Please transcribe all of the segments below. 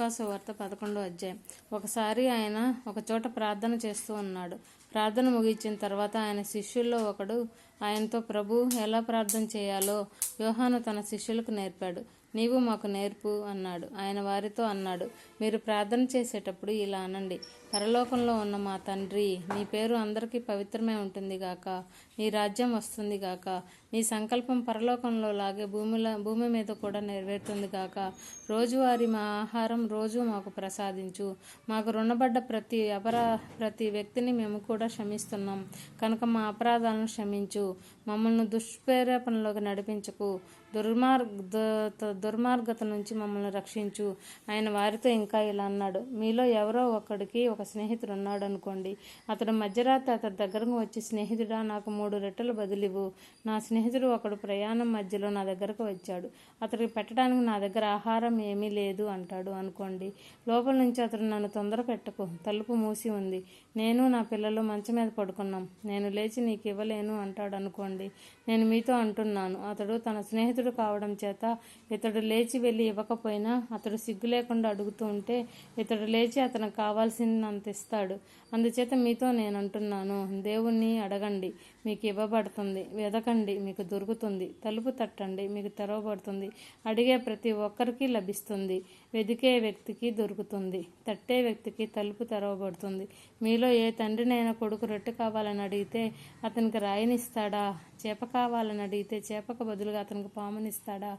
వార్త పదకొండో అధ్యాయం. ఒకసారి ఆయన ఒకచోట ప్రార్థన చేస్తూ ఉన్నాడు. ప్రార్థన ముగించిన తర్వాత ఆయన శిష్యుల్లో ఒకడు ఆయనతో ప్రభు ఎలా ప్రార్థన చేయాలో? యోహాను తన శిష్యులకు నేర్పాడు. నీవు మాకు నేర్పు అన్నాడు. ఆయన వారితో అన్నాడు మీరు ప్రార్థన చేసేటప్పుడు ఇలా అనండి. పరలోకంలో ఉన్న మా తండ్రి నీ పేరు అందరికీ పవిత్రమే ఉంటుంది గాక. నీ రాజ్యం వస్తుంది గాక. నీ సంకల్పం పరలోకంలో లాగే భూమిలో భూమి మీద కూడా నెరవేరుతుంది గాక. రోజువారీ మా ఆహారం రోజు మాకు ప్రసాదించు. మాకు రుణపడ్డ ప్రతి అపరా ప్రతి వ్యక్తిని మేము కూడా క్షమిస్తున్నాం. కనుక మా అపరాధాలను క్షమించు. మమ్మల్ని దుష్ప్రేరేపణలోకి నడిపించకు. దుర్మార్గ దు- దుర్మార్గత నుంచి మమ్మల్ని రక్షించు. ఆయన వారితో ఇంకా ఇలా అన్నాడు. మీలో ఎవరో ఒకడికి ఒక స్నేహితుడు ఉన్నాడు అనుకోండి అతడు మధ్యరాత్రి అతడి దగ్గరకు వచ్చి స్నేహితుడా నాకు మూడు రెట్టలు బదులివ్వు. నా స్నేహితుడు ఒకడు ప్రయాణం మధ్యలో నా దగ్గరకు వచ్చాడు. అతడికి పెట్టడానికి నా దగ్గర ఆహారం ఏమీ లేదు అంటాడు అనుకోండి. లోపల నుంచి అతడు నన్ను తొందర పెట్టకు. తలుపు మూసి ఉంది. నేను నా పిల్లలు మంచం మీద పడుకున్నాం. నేను లేచి నీకు ఇవ్వలేను అంటాడు అనుకోండి. నేను మీతో అంటున్నాను. అతడు తన స్నేహితుడు కావడం చేత ఇతడు లేచి వెళ్ళి ఇవ్వకపోయినా అతడు సిగ్గు లేకుండా అడుగుతూ ఉంటే ఇతడు లేచి అతనికి కావాల్సింది అంత ఇస్తాడు. అందుచేత మీతో నేను అంటున్నాను. దేవుణ్ణి అడగండి. మీ మీకు ఇవ్వబడుతుంది. వెదకండి మీకు దొరుకుతుంది. తలుపు తట్టండి మీకు తెరవబడుతుంది. అడిగే ప్రతి ఒక్కరికి లభిస్తుంది. వెదికే వ్యక్తికి దొరుకుతుంది. తట్టే వ్యక్తికి తలుపు తెరవబడుతుంది. మీలో ఏ తండ్రినైనా కొడుకు రొట్టె కావాలని అడిగితే అతనికి రాయినిస్తాడా? చేప కావాలని అడిగితే చేపకు బదులుగా అతనికి పామునిస్తాడా?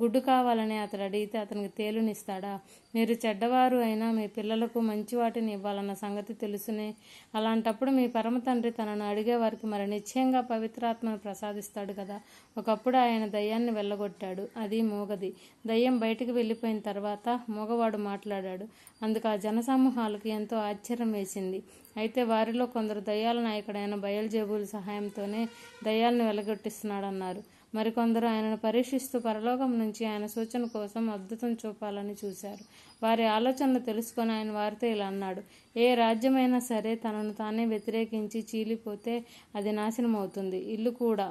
గుడ్డు కావాలని అతడు అడిగితే అతనికి తేలునిస్తాడా? మీరు చెడ్డవారు అయినా మీ పిల్లలకు మంచి వాటిని ఇవ్వాలన్న సంగతి తెలుసునే. అలాంటప్పుడు మీ పరమ తండ్రి తనను అడిగే వారికి మరి నిశ్చయంగా పవిత్రాత్మను ప్రసాదిస్తాడు కదా. ఒకప్పుడు ఆయన దయ్యాన్ని వెళ్ళగొట్టాడు. అది మూగది. దయ్యం బయటికి వెళ్ళిపోయిన తర్వాత మూగవాడు మాట్లాడాడు. అందుకు ఆ జనసమూహాలకు ఎంతో ఆశ్చర్యం వేసింది. అయితే వారిలో కొందరు దయ్యాల నాయకుడైన బయల్జేబుల సహాయంతోనే దయ్యాలను వెలగొట్టిస్తున్నాడన్నారు. మరికొందరు ఆయనను పరీక్షిస్తూ పరలోకం నుంచి ఆయన సూచన కోసం అద్భుతం చూపాలని చూశారు. వారి ఆలోచనలు తెలుసుకొని ఆయన వారితో ఇలా అన్నాడు ఏ రాజ్యమైనా సరే తనను తానే వ్యతిరేకించి చీలిపోతే అది నాశనం అవుతుంది ఇల్లు కూడా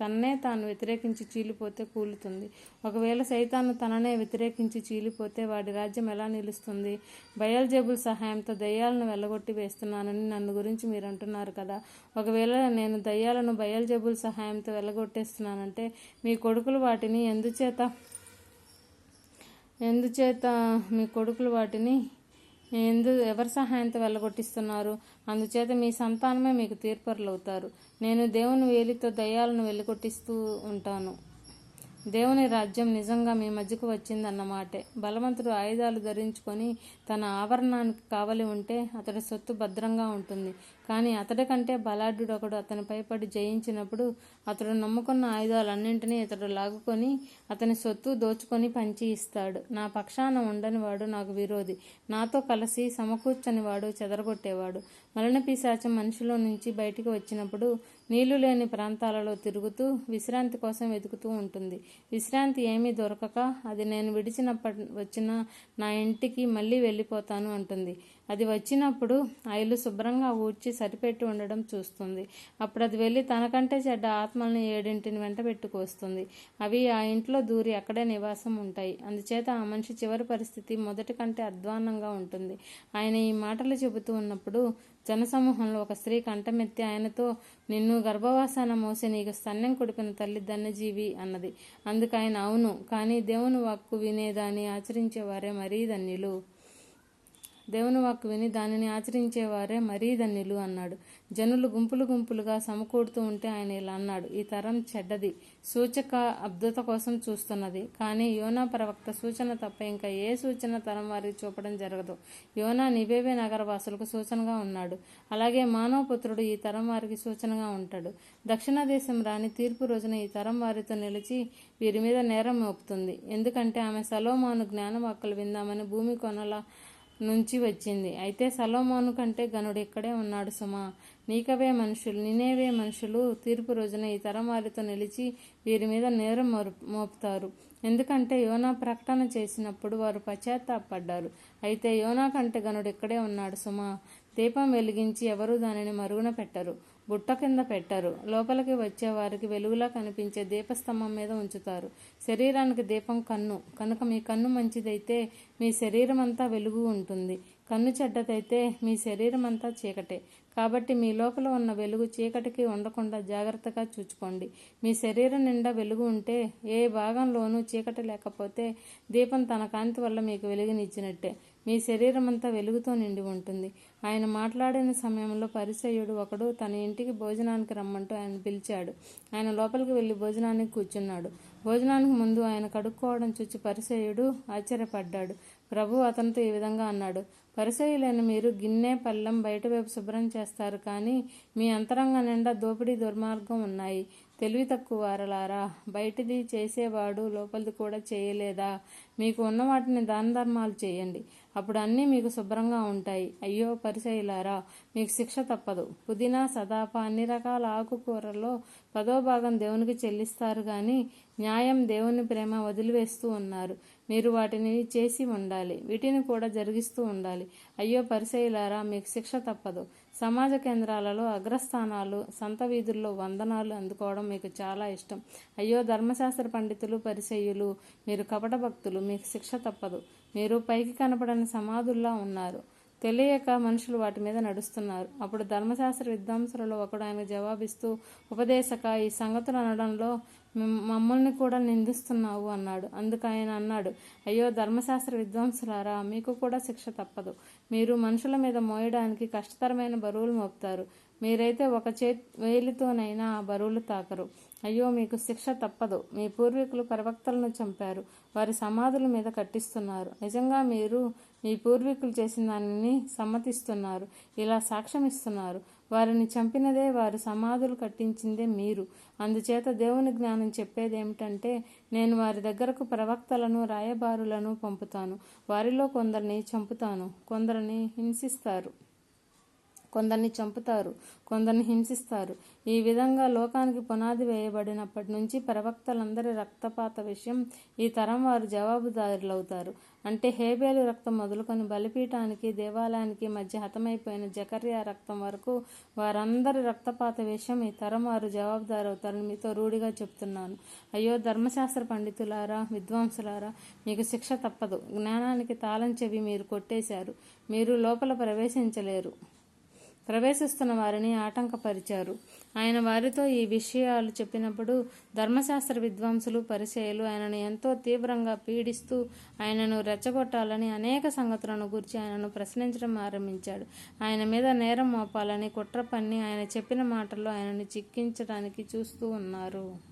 తన్నే తాను వ్యతిరేకించి చీలిపోతే కూలుతుంది. ఒకవేళ సైతాను తననే వ్యతిరేకించి చీలిపోతే వాడి రాజ్యం ఎలా నిలుస్తుంది? బయల్జబుల్ సహాయంతో దయ్యాలను వెళ్ళగొట్టి వేస్తున్నానని నన్ను గురించి మీరు అంటున్నారు కదా. ఒకవేళ నేను దయ్యాలను బయల్జబుల్ సహాయంతో వెళ్ళగొట్టేస్తున్నానంటే మీ కొడుకులు వాటిని ఎందుచేత ఎందుచేత మీ కొడుకులు వాటిని ఎందు ఎవరి సహాయంతో వెళ్ళగొట్టిస్తున్నారు? అందుచేత మీ సంతానమే మీకు తీర్పరులు అవుతారు నేను దేవుని వేలితో దయ్యాలను వెళ్ళగొట్టిస్తూ ఉంటాను. దేవుని రాజ్యం నిజంగా మీ మధ్యకు వచ్చిందన్నమాటే బలవంతుడు ఆయుధాలు ధరించుకొని తన ఆవరణానికి కావలి ఉంటే అతడి సొత్తు భద్రంగా ఉంటుంది. కానీ అతడి కంటే బలాఢ్యుడు ఒకడు అతనిపై పడి జయించినప్పుడు అతడు నమ్ముకున్న ఆయుధాలన్నింటినీ ఇతడు లాగుకొని అతని సొత్తు దోచుకొని పంచి ఇస్తాడు. నా పక్షాన ఉండని వాడు నాకు విరోధి. నాతో కలిసి సమకూర్చని వాడు చెదరగొట్టేవాడు. మరణ పిశాచం మనిషిలో నుంచి బయటికి వచ్చినప్పుడు నీళ్ళు లేని ప్రాంతాలలో తిరుగుతూ విశ్రాంతి కోసం వెతుకుతూ ఉంటుంది. విశ్రాంతి ఏమీ దొరకక అది నేను విడిచినప్పటి వచ్చిన నా ఇంటికి మళ్ళీ వెళ్ళిపోతాను అంటుంది. అది వచ్చినప్పుడు ఆ ఇల్లు శుభ్రంగా ఊడ్చి సరిపెట్టి ఉండడం చూస్తుంది. అప్పుడు అది వెళ్ళి తనకంటే చెడ్డ ఆత్మల్ని ఏడింటిని వెంట పెట్టుకొస్తుంది. అవి ఆ ఇంట్లో దూరి అక్కడే నివాసం ఉంటాయి. అందుచేత ఆ మనిషి చివరి పరిస్థితి మొదటి కంటే అధ్వాన్నంగా ఉంటుంది. ఆయన ఈ మాటలు చెబుతూ ఉన్నప్పుడు జనసమూహంలో ఒక స్త్రీ కంఠమెత్తి ఆయనతో నిన్ను గర్భవాసాన మోసి నీకు స్తన్యం కుడిపిన తల్లి ధన్యజీవి అన్నది. అందుకు ఆయన అవును కానీ దేవుని వాక్కు వినేదాన్ని ఆచరించేవారే మరీ ధన్యులు. దేవుని వాక్కు విని దానిని ఆచరించేవారే మరీ ధన్యులు అన్నాడు. జనులు గుంపులు గుంపులుగా సమకూడుతూ ఉంటే ఆయన ఇలా అన్నాడు. ఈ తరం చెడ్డది సూచక అబ్దత కోసం చూస్తున్నది. కానీ యోనా ప్రవక్త సూచన తప్ప ఇంకా ఏ సూచన తరం వారికి చూపడం జరగదు. యోనా నివేవే నగరవాసులకు సూచనగా ఉన్నాడు. అలాగే మానవపుత్రుడు ఈ తరం వారికి సూచనగా ఉంటాడు. దక్షిణ దేశం రాని తీర్పు రోజున ఈ తరం వారితో నిలిచి వీరి మీద నేరం మోపుతుంది. ఎందుకంటే ఆమె సలోమాను జ్ఞానవాక్కులు విందామని భూమి కొనల నుంచి వచ్చింది. అయితే సలోమోను కంటే గనుడు ఇక్కడే ఉన్నాడు సుమా. నీకవే మనుషులు నినేవే మనుషులు. తీర్పు రోజున ఈ తరం వారితో నిలిచి వీరి మీద నేరం మోపు మోపుతారు. ఎందుకంటే యోనా ప్రకటన చేసినప్పుడు వారు పశ్చాత్తాపడ్డారు. అయితే యోనా కంటే గనుడు ఇక్కడే ఉన్నాడు సుమా. దీపం వెలిగించి ఎవరూ దానిని మరుగున పెట్టరు. బుట్ట కింద పెట్టరు. లోపలికి వచ్చే వారికి వెలుగులా కనిపించే దీపస్తంభం మీద ఉంచుతారు. శరీరానికి దీపం కన్ను. కనుక మీ కన్ను మంచిదైతే మీ శరీరం అంతా వెలుగు ఉంటుంది. కన్ను చెడ్డదైతే మీ శరీరం అంతా చీకటే. కాబట్టి మీ లోపల ఉన్న వెలుగు చీకటికి ఉండకుండా జాగ్రత్తగా చూచుకోండి. మీ శరీరం నిండా వెలుగు ఉంటే ఏ భాగంలోనూ చీకటి లేకపోతే దీపం తన కాంతి వల్ల మీకు వెలుగునిచ్చినట్టే. మీ శరీరం అంతా వెలుగుతో నిండి ఉంటుంది. ఆయన మాట్లాడిన సమయంలో పరిసయుడు ఒకడు తన ఇంటికి భోజనానికి రమ్మంటూ ఆయన పిలిచాడు. ఆయన లోపలికి వెళ్ళి భోజనానికి కూర్చున్నాడు. భోజనానికి ముందు ఆయన కడుక్కోవడం చూచి పరిసయుడు ఆశ్చర్యపడ్డాడు. ప్రభు అతనితో ఈ విధంగా అన్నాడు పరిసయులైన మీరు గిన్నె పళ్ళెం బయట వైపు శుభ్రం చేస్తారు కానీ మీ అంతరంగ నిండా దోపిడీ దుర్మార్గం ఉన్నాయి. తెలివి తక్కువ వారలారా బయటిది చేసేవాడు లోపలిది కూడా చేయలేదా? మీకు ఉన్న వాటిని దాన ధర్మాలు చేయండి. అప్పుడు అన్నీ మీకు శుభ్రంగా ఉంటాయి. అయ్యో పరిచయులారా మీకు శిక్ష తప్పదు. పుదీనా సదాప అన్ని రకాల ఆకుకూరల్లో పదో భాగం దేవునికి చెల్లిస్తారు కానీ న్యాయం దేవుని ప్రేమ వదిలివేస్తూ ఉన్నారు. మీరు వాటిని చేసి ఉండాలి. వీటిని కూడా జరిగిస్తూ ఉండాలి. అయ్యో పరిచయులారా మీకు శిక్ష తప్పదు. సమాజ కేంద్రాలలో అగ్రస్థానాలు సంత వీధుల్లో వందనాలు అందుకోవడం మీకు చాలా ఇష్టం. అయ్యో ధర్మశాస్త్ర పండితులు పరిచయులు మీరు కపట భక్తులు మీకు శిక్ష తప్పదు. మీరు పైకి కనపడని సమాధుల్లా ఉన్నారు. తెలియక మనుషులు వాటి మీద నడుస్తున్నారు. అప్పుడు ధర్మశాస్త్ర విద్వాంసులలో ఒకడు ఆయన జవాబిస్తూ ఉపదేశక ఈ సంగతులు అనడంలో మమ్మల్ని కూడా నిందిస్తున్నావు అన్నాడు. అందుకు ఆయన అన్నాడు అయ్యో ధర్మశాస్త్ర విద్వాంసులారా మీకు కూడా శిక్ష తప్పదు. మీరు మనుషుల మీద మోయడానికి కష్టతరమైన బరువులు మోపుతారు. మీరైతే ఒక చే వేలితోనైనా ఆ బరువులు తాకరు. అయ్యో మీకు శిక్ష తప్పదు. మీ పూర్వీకులు ప్రవక్తలను చంపారు. వారి సమాధుల మీద కట్టిస్తున్నారు. నిజంగా మీరు మీ పూర్వీకులు చేసిన దానిని సమ్మతిస్తున్నారు. ఇలా సాక్ష్యం ఇస్తున్నారు. వారిని చంపినదే వారి సమాధులు కట్టించిందే మీరు. అందుచేత దేవుని జ్ఞానం చెప్పేది ఏమిటంటే నేను వారి దగ్గరకు ప్రవక్తలను రాయబారులను పంపుతాను. వారిలో కొందరిని చంపుతాను. కొందరిని హింసిస్తారు. కొందరిని చంపుతారు కొందరిని హింసిస్తారు. ఈ విధంగా లోకానికి పునాది వేయబడినప్పటి నుంచి ప్రవక్తలందరి రక్తపాత విషయం ఈ తరం వారు జవాబుదారులవుతారు. అంటే హేబేలు రక్తం మొదలుకొని బలిపీఠానికి దేవాలయానికి మధ్య హతమైపోయిన జకర్యా రక్తం వరకు వారందరి రక్తపాత విషయం ఈ తరం వారు జవాబుదారు అవుతారని మీతో రూఢిగా చెప్తున్నాను. అయ్యో ధర్మశాస్త్ర పండితులారా విద్వాంసులారా మీకు శిక్ష తప్పదు. జ్ఞానానికి తాళం చెవి మీరు కొట్టేశారు. మీరు లోపల ప్రవేశించలేరు. ప్రవేశిస్తున్న వారిని ఆటంకపరిచారు. ఆయన వారితో ఈ విషయాలు చెప్పినప్పుడు ధర్మశాస్త్ర విద్వాంసులు పరిచయలు ఆయనను ఎంతో తీవ్రంగా పీడిస్తూ ఆయనను రెచ్చగొట్టాలని అనేక సంగతులను గురించి ఆయనను ప్రశ్నించడం ఆరంభించాడు. ఆయన మీద నేరం మోపాలని కుట్ర పన్ని ఆయన చెప్పిన మాటల్లో ఆయనను చిక్కించడానికి చూస్తూ ఉన్నారు.